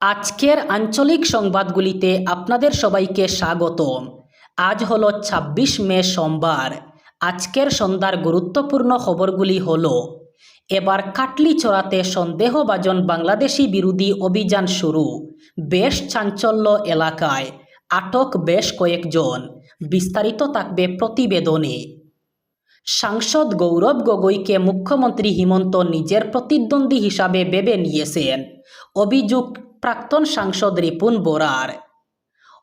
আজকের আঞ্চলিক সংবাদগুলিতে আপনাদের সবাইকে স্বাগতম। আজ হলো ২৬ মে সোমবার। আজকের সন্ধ্যার গুরুত্বপূর্ণ খবরগুলি হল, এবার কাটলি চড়াতে সন্দেহভাজন বাংলাদেশি বিরোধী অভিযান শুরু। বেশ চাঞ্চল্য এলাকায় আটক বেশ কয়েকজন। বিস্তারিত থাকবে প্রতিবেদনে। সাংসদ গৌরব গগৈকে মুখ্যমন্ত্রী হিমন্ত নিজের প্রতিদ্বন্দ্বী হিসাবে ভেবে নিয়েছেন। অভিযোগ প্রাক্তন সাংসদ রিপুন বোরার।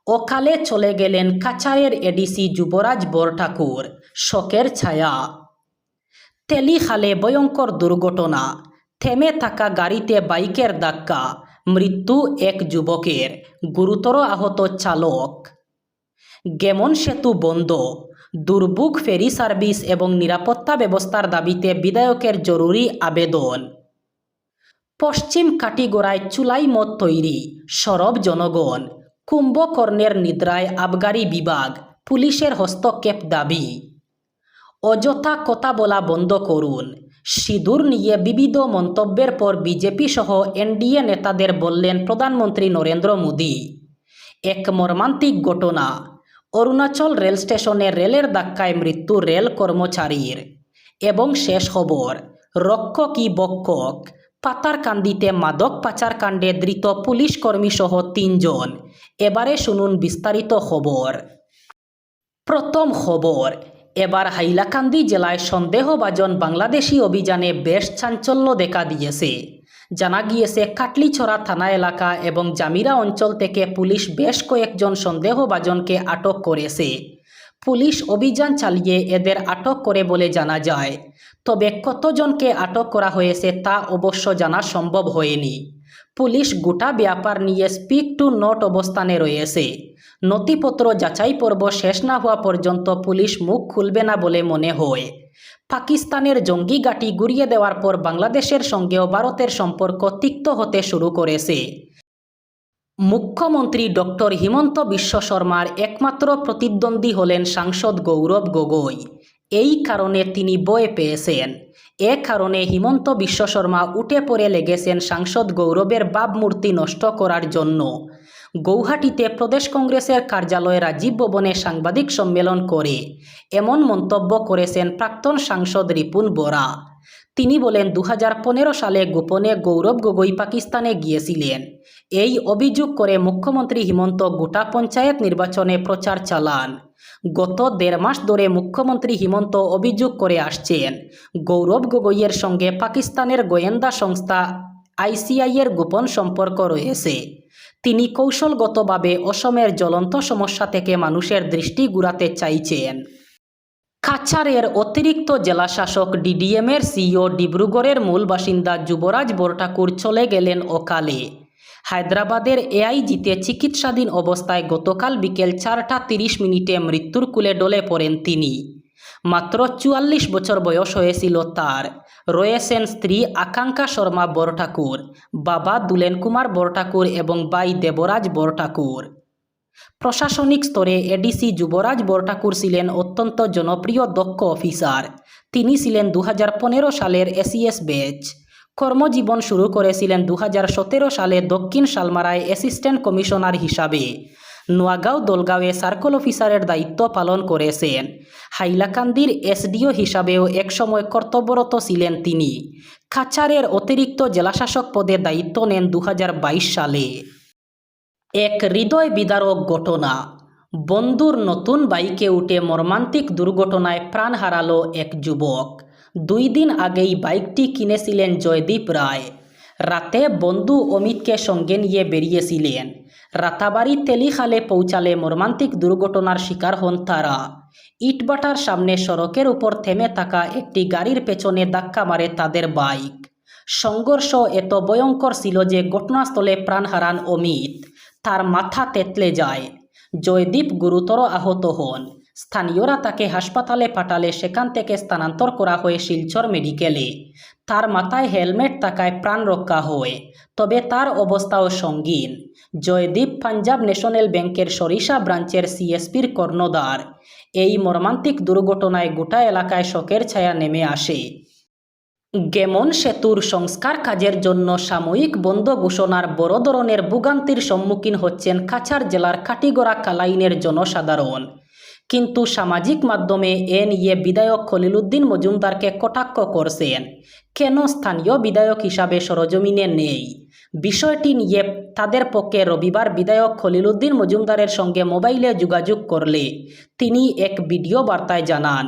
অকালে চলে গেলেন কাছাড়ের এডিসি যুবরাজ বরঠাকুর, শোকের ছায়া। তেলিখালে ভয়ঙ্কর দুর্ঘটনা, থেমে থাকা গাড়িতে বাইকের ধাক্কা, মৃত্যু এক যুবকের, গুরুতর আহত চালক। গেমন সেতু বন্ধ, দুর্ভোগ ফেরি সার্ভিস এবং নিরাপত্তা ব্যবস্থার দাবিতে বিধায়কের জরুরি আবেদন। পশ্চিম কাটিগড়ায় চুলাই মদ তৈরি, সরব জনগণ। কুম্ভকর্ণের নিদ্রায় আবগারি বিভাগ, পুলিশের হস্তক্ষেপ দাবি। অযথা কথা বলা বন্ধ করুন। সিঁদুর নিয়ে বিবিধ মন্তব্যের পর বিজেপি সহ এনডিএ নেতাদের বললেন প্রধানমন্ত্রী নরেন্দ্র মোদী। এক মর্মান্তিক ঘটনা। অরুণাচল রেল স্টেশনে রেলের ধাক্কায় মৃত্যু রেল কর্মচারীর। এবং শেষ খবর, রক্ষকই বক্ষক। পাতারকান্দিতে মাদক পাচার কাণ্ডে ধৃত পুলিশ কর্মী সহ তিনজন। এবারে শুনুন বিস্তারিত খবর। প্রথম খবর, এবার হাইলাকান্দি জেলায় সন্দেহভাজন বাংলাদেশি অভিযানে বেশ চাঞ্চল্য দেখা দিয়েছে। জানা গিয়েছে, কাটলিছড়া থানা এলাকা এবং জামিরা অঞ্চল থেকে পুলিশ বেশ কয়েকজন সন্দেহভাজনকে আটক করেছে। পুলিশ অভিযান চালিয়ে এদের আটক করে বলে জানা যায় তবে কতজনকে আটক করা হয়েছে তা অবশ্য জানা সম্ভব হয়নি। পুলিশ গোটা ব্যাপার নিয়ে স্পিক টু নোট অবস্থানে রয়েছে। নথিপত্র যাচাই পর্ব শেষ না হওয়া পর্যন্ত পুলিশ মুখ খুলবে না বলে মনে হয়। পাকিস্তানের জঙ্গি ঘাঁটি গুড়িয়ে দেওয়ার পর বাংলাদেশের সঙ্গেও ভারতের সম্পর্ক তিক্ত হতে শুরু করেছে। মুখ্যমন্ত্রী ডক্টর হিমন্ত বিশ্ব শর্মার একমাত্র প্রতিদ্বন্দ্বী হলেন সাংসদ গৌরব গগৈ। এই কারণে তিনি বয়ে পেয়েছেন। এ কারণে হিমন্ত বিশ্ব শর্মা উঠে পড়ে লেগেছেন সাংসদ গৌরবের ভাবমূর্তি নষ্ট করার জন্য। গৌহাটিতে প্রদেশ কংগ্রেসের কার্যালয়ে রাজীব ভবনে সাংবাদিক সম্মেলন করে এমন মন্তব্য করেছেন প্রাক্তন সাংসদ রিপুন বোরা। তিনি বলেন দু হাজার পনেরো সালে গোপনে গৌরব গগৈ পাকিস্তানে গিয়েছিলেন। এই অভিযোগ করে মুখ্যমন্ত্রী হিমন্ত গোটা পঞ্চায়েত নির্বাচনে প্রচার চালান। গত দেড় মাস ধরে মুখ্যমন্ত্রী হিমন্ত অভিযোগ করে আসছেন। গৌরব গগৈয়ের সঙ্গে পাকিস্তানের গোয়েন্দা সংস্থা আইসিআইয়ের গোপন সম্পর্ক রয়েছে। তিনি কৌশলগতভাবে অসমের জ্বলন্ত সমস্যা থেকে মানুষের দৃষ্টি ঘুরাতে চাইছেন। কাছাড়ের অতিরিক্ত জেলাশাসক ডিডিএমের সিইও ডিব্রুগড়ের মূল বাসিন্দা যুবরাজ বরঠাকুর চলে গেলেন অকালে। হায়দ্রাবাদের এআইজিতে চিকিৎসাধীন অবস্থায় গতকাল বিকেল চারটা তিরিশ মিনিটে মৃত্যুর কুলে ডলে পড়েন তিনি। মাত্র চুয়াল্লিশ বছর বয়স হয়েছিল তার। রয়েছেন স্ত্রী আকাঙ্ক্ষা শর্মা বরঠাকুর বাবা দুলেন কুমার বরঠাকুর এবং বাই দেবরাজ বরঠাকুর প্রশাসনিক স্তরে এডিসি যুবরাজ বরঠাকুর ছিলেন অত্যন্ত জনপ্রিয় দক্ষ অফিসার। তিনি ছিলেন দু হাজার পনেরো সালের এসিএস ব্যাচ। কর্মজীবন শুরু করেছিলেন দু হাজার সতেরো সালে দক্ষিণ সালমারায় অ্যাসিস্ট্যান্ট কমিশনার হিসাবে। নোয়াগাঁও, দলগাঁওয়ে সার্কল অফিসারের দায়িত্ব পালন করেছেন। হাইলাকান্দির এসডিও হিসাবেও একসময় কর্তব্যরত ছিলেন তিনি। কাছাড়ের অতিরিক্ত জেলাশাসক পদে দায়িত্ব নেন দু হাজার বাইশ সালে। এক হৃদয় বিদারক ঘটনা। বন্ধুর নতুন বাইকে উঠে মর্মান্তিক দুর্ঘটনায় প্রাণ হারালো এক যুবক। দুই দিন আগেই বাইকটি কিনেছিলেন জয়দীপ রায়। রাতে বন্ধু অমিতকে সঙ্গে নিয়ে বেরিয়েছিলেন। রাতাবাড়ি তেলিখালে পৌঁছালে মর্মান্তিক দুর্ঘটনার শিকার হন তারা। ইটবাটার সামনে সড়কের উপর থেমে থাকা একটি গাড়ির পেছনে ধাক্কা মারে তাদের বাইক। সংঘর্ষ এত ভয়ঙ্কর ছিল যে ঘটনাস্থলে প্রাণ হারান অমিত। তার মাথা তেতলে যায়। জয়দীপ গুরুতর আহত হন। স্থানীয়রা তাকে হাসপাতালে পাঠালে সেখান থেকে স্থানান্তর করা হয় শিলচর মেডিকেলে। তার মাথায় হেলমেট থাকায় প্রাণ রক্ষা হয়। তবে তার অবস্থাও সঙ্গীন। জয়দীপ পাঞ্জাব ন্যাশনাল ব্যাংকের সরিষা ব্রাঞ্চের সিএসপির কর্ণধার। এই মর্মান্তিক দুর্ঘটনায় গোটা এলাকায় শোকের ছায়া নেমে আসে। গেমন সেতুর সংস্কার কাজের জন্য সাময়িক বন্ধ ঘোষণার বড় ধরনের ভোগান্তির সম্মুখীন হচ্ছেন কাছাড় জেলার কাটিগড়া কালাইনের জনসাধারণ। কিন্তু সামাজিক মাধ্যমে এ নিয়ে বিধায়ক খলিলুদ্দিন মজুমদারকে কটাক্ষ করছেন। কেন স্থানীয় বিধায়ক হিসাবে সরজমিনে নেই? বিষয়টি নিয়ে তাদের পক্ষে রবিবার বিধায়ক খলিলুদ্দিন মজুমদারের সঙ্গে মোবাইলে যোগাযোগ করলে তিনি এক ভিডিও বার্তায় জানান,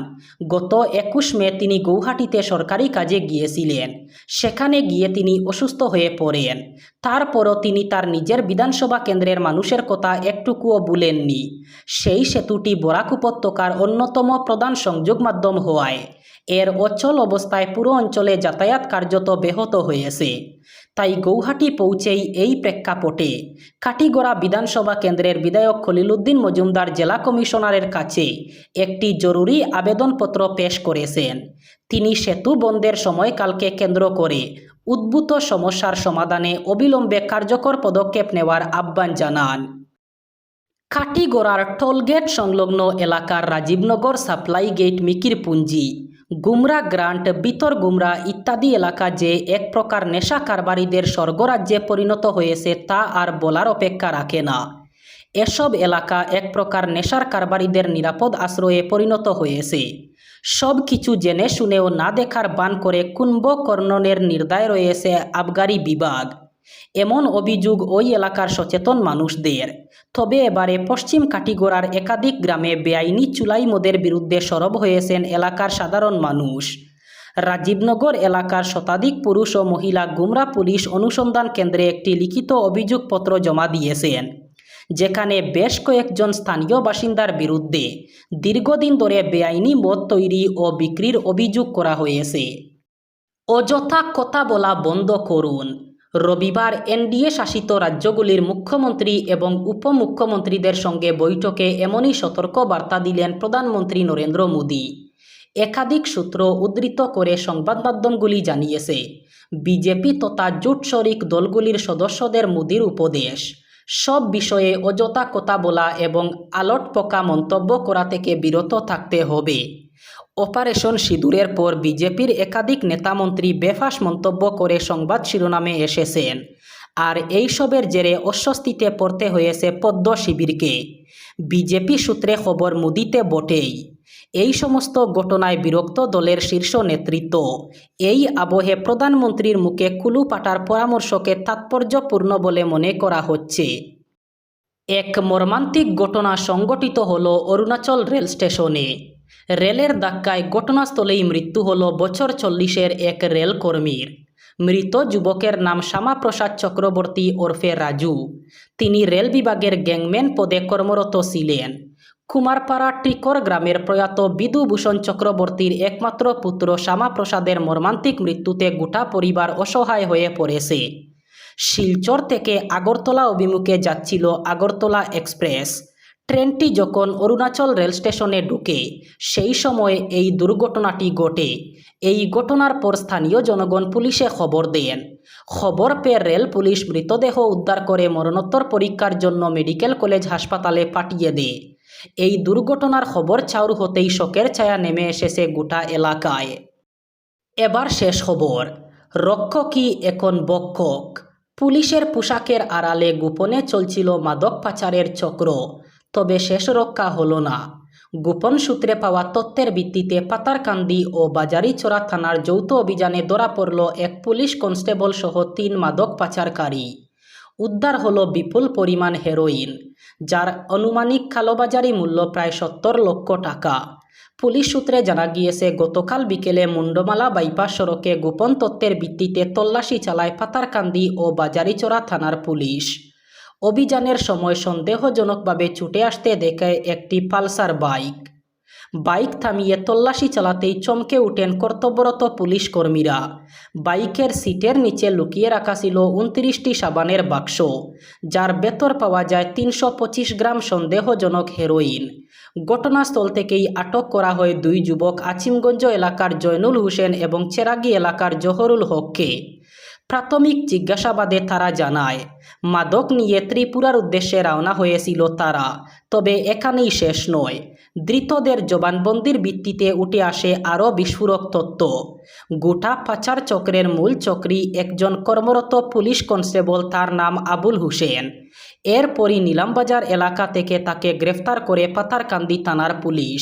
গত একুশ মে তিনি গৌহাটিতে সরকারি কাজে গিয়েছিলেন। সেখানে গিয়ে তিনি অসুস্থ হয়ে পড়েন। তারপরও তিনি তার নিজের বিধানসভা কেন্দ্রের মানুষের কথা একটুকুও বলেননি। সেই সেতুটি বরাক উপত্যকার অন্যতম প্রধান সংযোগ মাধ্যম হওয়ায় এর অচল অবস্থায় পুরো অঞ্চলে যাতায়াত কার্যত ব্যাহত হয়েছে। তাই গৌহাটি পৌঁছেই এই প্রেক্ষাপটে কাটিগড়া বিধানসভা কেন্দ্রের বিধায়ক খলিলুদ্দিন মজুমদার জেলা কমিশনারের কাছে একটি জরুরি আবেদনপত্র পেশ করেছেন। তিনি সেতু বন্ধের সময়কালকে কেন্দ্র করে উদ্ভূত সমস্যার সমাধানে অবিলম্বে কার্যকর পদক্ষেপ নেওয়ার আহ্বান জানান। কাটিগড়ার টোলগেট সংলগ্ন এলাকার Rajibnagar supply gate Mikir Punji Gumra grant, বিতর গুমরা ইত্যাদি এলাকা যে এক প্রকার নেশা কারবারিদের স্বর্গরাজ্যে পরিণত হয়েছে তা আর বলার অপেক্ষা রাখে না। এসব এলাকা এক প্রকার নেশার কারবারিদের নিরাপদ আশ্রয়ে পরিণত হয়েছে। সব কিছু জেনে শুনেও না দেখার বান করে কুম্ভকর্ণনের নির্দায় রয়েছে আবগারি বিভাগ। এমন অভিযোগ ওই এলাকার সচেতন মানুষদের। তবে এবারে পশ্চিম কাটিগড়ার একাধিক গ্রামে বেআইনি চুলাই মদের বিরুদ্ধে সরব হয়েছেন এলাকার সাধারণ মানুষ। রাজীবনগর এলাকার শতাধিক পুরুষ ও মহিলা গুমরা পুলিশ অনুসন্ধান কেন্দ্রে একটি লিখিত অভিযোগপত্র জমা দিয়েছেন, যেখানে বেশ কয়েকজন স্থানীয় বাসিন্দার বিরুদ্ধে দীর্ঘদিন ধরে বেআইনি মদ তৈরি ও বিক্রির অভিযোগ করা হয়েছে। অযথা কথা বলা বন্ধ করুন। রবিবার এনডিএ শাসিত রাজ্যগুলির মুখ্যমন্ত্রী এবং উপমুখ্যমন্ত্রীদের সঙ্গে বৈঠকে এমনই সতর্ক বার্তা দিলেন প্রধানমন্ত্রী নরেন্দ্র মোদী। একাধিক সূত্র উদ্ধৃত করে সংবাদ মাধ্যমগুলি জানিয়েছে, বিজেপি তথা জোট শরিক দলগুলির সদস্যদের মোদীর উপদেশ, সব বিষয়ে অযথা কথা বলা এবং আলট পোকা মন্তব্য করা থেকে বিরত থাকতে হবে। অপারেশন সিঁদুরের পর বিজেপির একাধিক নেতামন্ত্রী বেফাস মন্তব্য করে সংবাদ শিরোনামে এসেছেন। আর এইসবের জেরে অস্বস্তিতে পড়তে হয়েছে পদ্ম শিবিরকে। বিজেপি সূত্রে খবর, মুদিতে বটেই। এই সমস্ত ঘটনায় বিরক্ত দলের শীর্ষ নেতৃত্ব। এই আবহে প্রধানমন্ত্রীর মুখে কুলু পাটার পরামর্শকে তাৎপর্যপূর্ণ বলে মনে করা হচ্ছে। এক মর্মান্তিক ঘটনা সংঘটিত হল অরুণাচল রেল স্টেশনে। রেলের ধাক্কায় ঘটনাস্থলেই মৃত্যু হল বছর চল্লিশের এক রেল কর্মীর মৃত যুবকের নাম শ্যামাপ্রসাদ চক্রবর্তী ওরফে রাজু। তিনি রেল বিভাগের গ্যাংম্যান পদে কর্মরত ছিলেন। কুমারপাড়া টিকর গ্রামের প্রয়াত বিদুভূষণ চক্রবর্তীর একমাত্র পুত্র শ্যামাপ্রসাদের মর্মান্তিক মৃত্যুতে গোটা পরিবার অসহায় হয়ে পড়েছে। শিলচর থেকে আগরতলা অভিমুখে যাচ্ছিল আগরতলা এক্সপ্রেস। ট্রেনটি যখন অরুণাচল রেল স্টেশনে ঢুকে, সেই সময় এই দুর্ঘটনাটি ঘটে। এই ঘটনার পর স্থানীয় জনগণ পুলিশে খবর দেন। খবর পেয়ে রেল পুলিশ মৃতদেহ উদ্ধার করে মরণোত্তর পরীক্ষার জন্য মেডিকেল কলেজ হাসপাতালে পাঠিয়ে দেয়। এই দুর্ঘটনার খবর চাউর হতেই শোকের ছায়া নেমে এসেছে গোটা এলাকায়। এবার শেষ খবর। রক্ষকই এখন বক্ষক। পুলিশের পোশাকের আড়ালে গোপনে চলছিল মাদক পাচারের চক্র। তবে শেষ রক্ষা হলো না। গোপন সূত্রে পাওয়া তথ্যের ভিত্তিতে পাতারকান্দি ও বাজারিচড়া থানার যৌথ অভিযানে ধরা পড়ল এক পুলিশ কনস্টেবল সহ তিন মাদক পাচারকারী। উদ্ধার হলো বিপুল পরিমাণ হেরোইন, যার আনুমানিক কালোবাজারি মূল্য প্রায় সত্তর লক্ষ টাকা। পুলিশ সূত্রে জানা গিয়েছে, গতকাল বিকেলে মুন্ডমালা বাইপাস সড়কে গোপন তত্ত্বের ভিত্তিতে তল্লাশি চালায় পাতারকান্দি ও বাজারিচড়া থানার পুলিশ। অভিযানের সময় সন্দেহজনকভাবে ছুটে আসতে দেখে একটি পালসার বাইক। বাইক থামিয়ে তল্লাশি চালাতেই চমকে উঠেন কর্তব্যরত পুলিশ কর্মীরা। বাইকের সিটের নিচে লুকিয়ে রাখা ছিল উনত্রিশটি সাবানের বাক্স, যার বেতর পাওয়া যায় তিনশো পঁচিশ গ্রাম সন্দেহজনক হেরোইন। ঘটনাস্থল থেকেই আটক করা হয় দুই যুবক আছিমগঞ্জ এলাকার জয়নুল হোসেন এবং চেরাগি এলাকার জহরুল হককে। প্রাথমিক জিজ্ঞাসাবাদে তারা জানায়, মাদক নিয়ে ত্রিপুরার উদ্দেশ্যে রওনা হয়েছিল তারা, তবে এখানেই শেষ নয়। ধৃতদের জবানবন্দির ভিত্তিতে উঠে আসে আরও বিস্ফোরক তত্ত্ব গোটা পাচার চক্রের মূল চক্রী একজন কর্মরত পুলিশ কনস্টেবল তার নাম আবুল হুসেন। এরপরই নিলামবাজার এলাকা থেকে তাকে গ্রেফতার করে পাতারকান্দি থানার পুলিশ।